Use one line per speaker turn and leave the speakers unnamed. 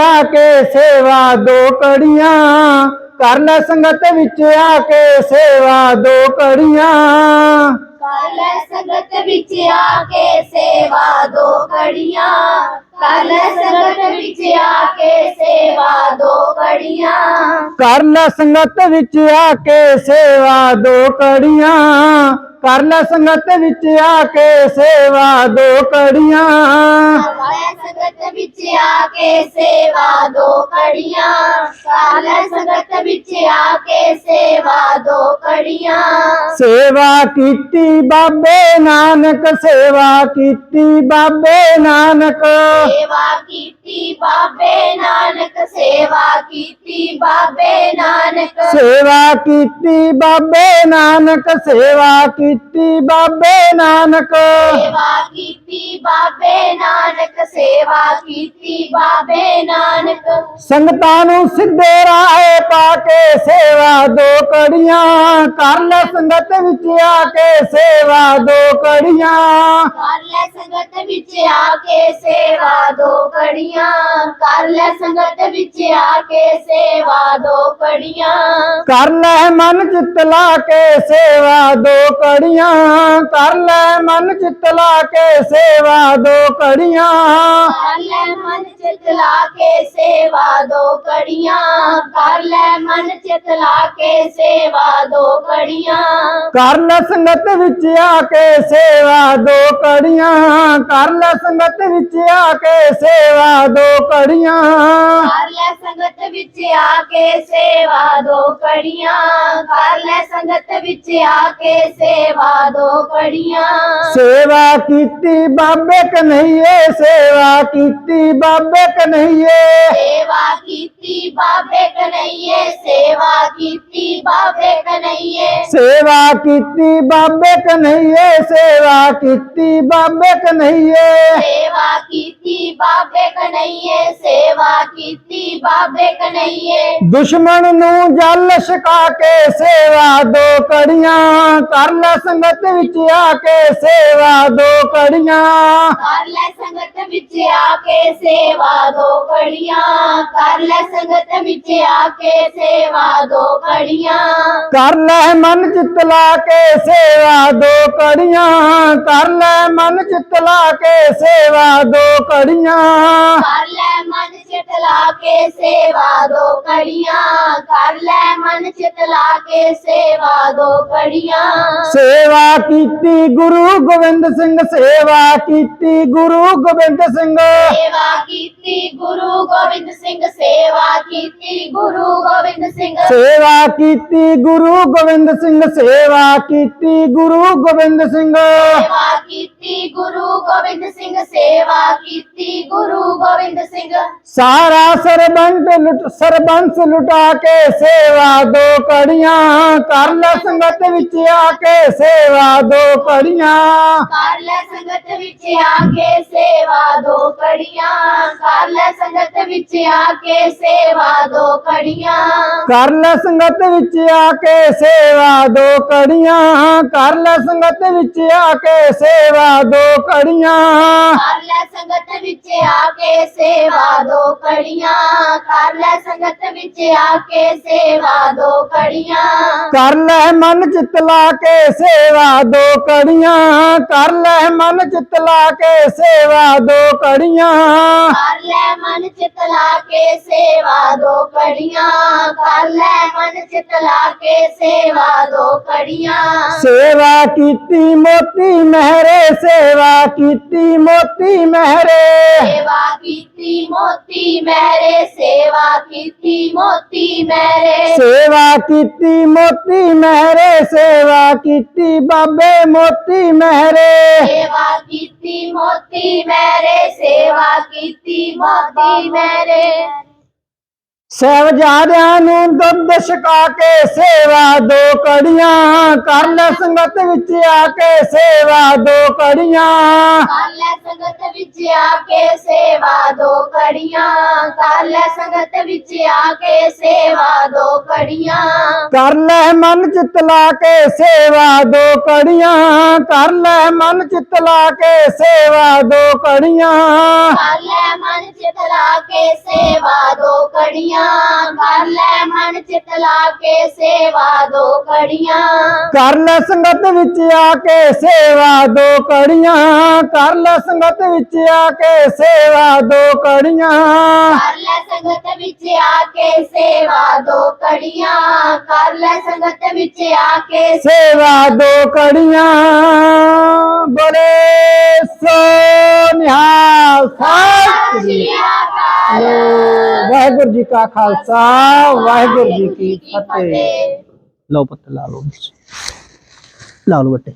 ਆ ਕੇ ਸੇਵਾ ਦੋ ਕੜੀਆਂ ਕਰ ਲੈ ਸੰਗਤ ਵਿੱਚ ਆ ਕੇ ਸੇਵਾ ਦੋ ਕੜੀਆਂ
ਕਰ ਲੈ ਸੰਗਤ ਵਿੱਚ ਆ ਕੇ ਸੇਵਾ ਦੋ ਕੜੀਆਂ ਕਰ ਲੈ ਸੰਗਤ ਵਿੱਚ ਆ ਕੇ ਸੇਵਾ ਦੋ ਕੜੀਆਂ
ਕਰ ਲੈ ਸੰਗਤ ਵਿੱਚ ਆ ਕੇ ਸੇਵਾ ਦੋ ਕੜੀਆਂ ਕਰ ਲੈ ਸੰਗਤ ਵਿੱਚ ਆ ਕੇ ਸੇਵਾ ਦੋ ਕੜੀਆਂ
ਕਰ ਲੈ ਸੰਗਤ ਵਿੱਚ ਆ ਕੇ ਸੇਵਾ ਦੋ ਕੜੀਆਂ ਕਰ ਲੈ ਸੰਗਤ ਵਿੱਚ ਆ ਕੇ ਸੇਵਾ ਦੋ ਕੜੀਆਂ
ਸੇਵਾ ਕੀਤੀ ਬਾਬੇ ਨਾਨਕ ਸੇਵਾ ਕੀਤੀ ਬਾਬੇ ਨਾਨਕ
ਸੇਵਾ ਕੀਤੀ ਬਾਬੇ ਨਾਨਕ ਸੇਵਾ ਕੀਤੀ ਬਾਬੇ ਨਾਨਕ
ਸੇਵਾ ਕੀਤੀ ਬਾਬੇ ਨਾਨਕ ਸੇਵਾ ਕੀਤੀ ਬਾਬੇ ਨਾਨਕ
ਸੇਵਾ ਕੀਤੀ ਬਾਬੇ ਨਾਨਕ ਸੇਵਾ ਕੀਤੀ ਬਾਬੇ ਨਾਨਕ
ਸੰਗਤਾਂ ਨੂੰ ਸਿੱਧੇ ਰਾਹੇ ਪਾ ਕੇ ਸੇਵਾ ਦੋ ਕੜੀਆਂ ਕਰ ਲੈ ਸੰਗਤ ਵਿੱਚ ਆ ਕੇ ਸੇਵਾ ਦੋ ਕੜੀਆਂ
ਕਰ ਲੈ ਸੰਗਤ ਵਿੱਚ ਆ ਕੇ ਸੇਵਾ ਦੋ ਕੜੀਆਂ ਕਰ ਲੈ ਸੰਗਤ ਵਿੱਚ ਆ ਕੇ ਸੇਵਾ ਦੋ ਕੜੀਆਂ
ਕਰ ਲੈ ਮਨ ਚਿੱਤ ਲਾ ਕੇ ਸੇਵਾ ਦੋ ਕੜੀਆਂ ਕਰ ਲੈ ਮਨ ਚਿੱਤ ਲਾ ਕੇ ਸੇਵਾ ਦੋ ਕੜੀਆਂ
ਕਰ ਲੈ ਮਨ चित लाके सेवा दो कड़िया। कर ले मन चित लाके सेवा दो कड़िया।
कर ले संगत विच आके सेवा दो कड़िया। कर ले संगत विच आके सेवा दो कड़िया। कर ले
आके सेवा दो कड़िया। संगत बिच आके सेवा दो कड़िया। सेवा कीती बाबे कन्हैये सेवा कीती बाबे कन्हैये।
सेवा कीती बाबे कन्हैये सेवा कीती बाबे कन्हैये।
सेवा कीती बाबे कन्हैये सेवा कीती बाबे कन्हैये।
सेवा कीती बाबे कन्हैये सेवा कीती बाबे कन्हैये।
ਸੇਵਾ ਕੀਤੀ ਬਾਬੇ ਕਨਈਏ ਸੇਵਾ ਕੀਤੀ ਬਾਬੇ ਕਨਈਏ
ਦੁਸ਼ਮਣ ਨੂੰ ਜਲ ਛਕਾ ਕੇ ਸੇਵਾ ਦੋ ਕੜੀਆਂ ਕਰ ਲੈ ਸੰਗਤ ਵਿੱਚ ਆ ਕੇ ਸੇਵਾ ਦੋ ਕੜੀਆਂ
ਕਰ ਲੈ ਸੰਗਤ ਵਿੱਚ ਆ ਕੇ ਸੇਵਾ ਦੋ ਕੜੀਆਂ ਕਰ ਲੈ ਸੰਗਤ ਵਿੱਚ ਆ ਕੇ ਸੇਵਾ ਦੋ ਕੜੀਆਂ
ਕਰ ਲੈ ਮਨ ਚਿੱਤ ਲਾ ਕੇ ਸੇਵਾ ਦੋ ਕੜੀਆਂ ਕਰ ਲੈ ਮਨ ਚਿੱਤ ਲਾ ਕੇ ਸੇਵਾ ਦੋ ਕੜੀਆਂ
ਕਰ ਲੈ ਮਨ ਚਿਤ ਲਾ ਕੇ ਸੇਵਾ ਦੋ ਕੜੀਆਂ ਕਰ ਲੈ ਮਨ ਚਿਤ ਲਾ ਕੇ ਸੇਵਾ ਦੋ ਕੜੀਆਂ
ਸੇਵਾ ਕੀਤੀ ਗੁਰੂ ਗੋਬਿੰਦ ਸਿੰਘ ਸੇਵਾ ਕੀਤੀ ਗੁਰੂ ਗੋਬਿੰਦ ਸਿੰਘ।
ਸੇਵਾ ਕੀਤੀ ਗੁਰੂ ਗੋਬਿੰਦ ਸਿੰਘ ਸੇਵਾ ਕੀਤੀ ਗੁਰੂ ਗੋਬਿੰਦ ਸਿੰਘ।
ਸੇਵਾ ਕੀਤੀ ਗੁਰੂ ਗੋਬਿੰਦ ਸਿੰਘ ਸੇਵਾ ਕੀਤੀ ਗੁਰੂ ਗੋਬਿੰਦ ਸਿੰਘ।
ਸੇਵਾ ਕੀਤੀ ਗੁਰੂ ਗੋਬਿੰਦ ਸਿੰਘ ਸੇਵਾ ਕੀਤੀ ਗੁਰੂ ਗੋਬਿੰਦ ਸਿੰਘ।
ਸਾਰਾ ਸਰਬੰਸ ਲੁੱਟ ਸਰਬੰਸ ਲੁਟਾ ਕੇ ਸੇਵਾ ਦੋ ਕੜੀਆਂ ਕਰ ਲੈ ਸੰਗਤ ਵਿੱਚ ਆ ਕੇ ਸੇਵਾ ਦੋ ਕੜੀਆਂ
ਕਰ ਲੈ ਸੰਗਤ ਵਿੱਚ ਆ ਕੇ ਸੇਵਾ ਦੋ ਕੜੀਆਂ ਕਰ ਲੈ ਸੰਗਤ ਵਿੱਚ ਆ ਕੇ ਸੇਵਾ ਦੋ ਕੜੀਆਂ
ਕਰ ਲੈ ਸੰਗਤ ਵਿੱਚ ਆ ਕੇ ਸੇਵਾ ਦੋ ਕੜੀਆਂ ਕਰ ਲੈ ਸੰਗਤ ਵਿੱਚ ਆ ਕੇ ਸੇਵਾ ਦੋ ਕੜੀਆਂ
ਕਰ ਲੈ ਸੰਗਤ ਵਿੱਚ ਆ सेवा दो कड़िया कर ले संगत विच
आके सेवा दो कड़िया कर ले मन चितला के सेवा दो कड़िया। कर ले मन चितला के सेवा
दो कड़िया। कर ले मन चितला के सेवा दो कड़िया। कर ले मन चितला के सेवा दो कड़िया।
सेवा की मोती महरे सेवा की मोती मेहरे।
सेवा ਕੀਤੀ ਮੋਤੀ ਮਹਿਰੇ ਸੇਵਾ ਕੀਤੀ ਮੋਤੀ ਮਹਿਰੇ
ਸੇਵਾ ਕੀਤੀ ਮੋਤੀ ਮਹਿਰੇ ਸੇਵਾ ਕੀਤੀ ਬਾਬੇ ਮੋਤੀ ਮਹਿਰੇ
ਸੇਵਾ ਕੀਤੀ ਮੋਤੀ ਮਹਿਰੇ ਸੇਵਾ ਕੀਤੀ ਮੋਤੀ ਮਹਿਰੇ
ਸਹਿਬਜ਼ਾਦਿਆਂ ਨੂੰ ਦੁੱਧ ਛਕਾ ਕੇ ਸੇਵਾ ਦੋ ਕੜੀਆਂ ਕਰ ਲੈ ਸੰਗਤ ਵਿੱਚ ਆ ਕੇ ਸੇਵਾ ਦੋ ਕੜੀਆਂ
ਕਰ ਲੈ ਸੰਗਤ ਵਿੱਚ ਆ ਕੇ ਸੇਵਾ ਦੋ ਕੜੀਆਂ ਕਰ ਲੈ ਸੰਗਤ ਵਿੱਚ ਆ ਕੇ ਸੇਵਾ ਦੋ ਕੜੀਆਂ
ਕਰ ਲੈ ਮਨ ਚਿਤ ਲਾ ਕੇ ਸੇਵਾ ਦੋ ਕੜੀਆਂ ਕਰ ਲੈ ਮਨ ਚਿਤ ਲਾ ਕੇ ਸੇਵਾ ਦੋ ਕੜੀਆਂ
ਕਰ ਲੈ ਮਨ ਚਿਤ ਲਾ ਕੇ ਸੇਵਾ ਦੋ ਕੜੀਆਂ ਕਰ ਲੈ ਮਨ ਚਿਤ ਲਾ ਕੇ ਸੇਵਾ ਦੋ ਕੜੀਆਂ
ਕਰ ਲੈ ਸੰਗਤ ਵਿੱਚ ਆ ਕੇ ਸੇਵਾ ਦੋ ਕੜੀਆਂ ਕਰ ਲੈ ਸੰਗਤ ਵਿੱਚ ਆ ਕੇ ਸੇਵਾ ਦੋ ਕੜੀਆਂ
ਕਰ ਲੈ ਸੰਗਤ ਵਿੱਚ ਆ ਕੇ ਸੇਵਾ ਦੋ ਕੜੀਆਂ ਕਰ ਲੈ ਸੰਗਤ ਵਿੱਚ ਆ ਕੇ
ਸੇਵਾ ਦੋ ਕੜੀਆਂ ਬੋਲੇ ਸੋ ਨਿਹਾਲ ਸਤਿ ਸ੍ਰੀ
ਅਕਾਲ
ਵਾਹਿਗੁਰੂ ਜੀ ਕਾ ਖਾਲਸਾ ਵਾਹਿਗੁਰੂ ਜੀ ਕੀ ਫਤਿਹ। ਲਓ ਪੁੱਤ ਲਾ ਲਓ ਲਾ ਲਓ ਬੱਟੇ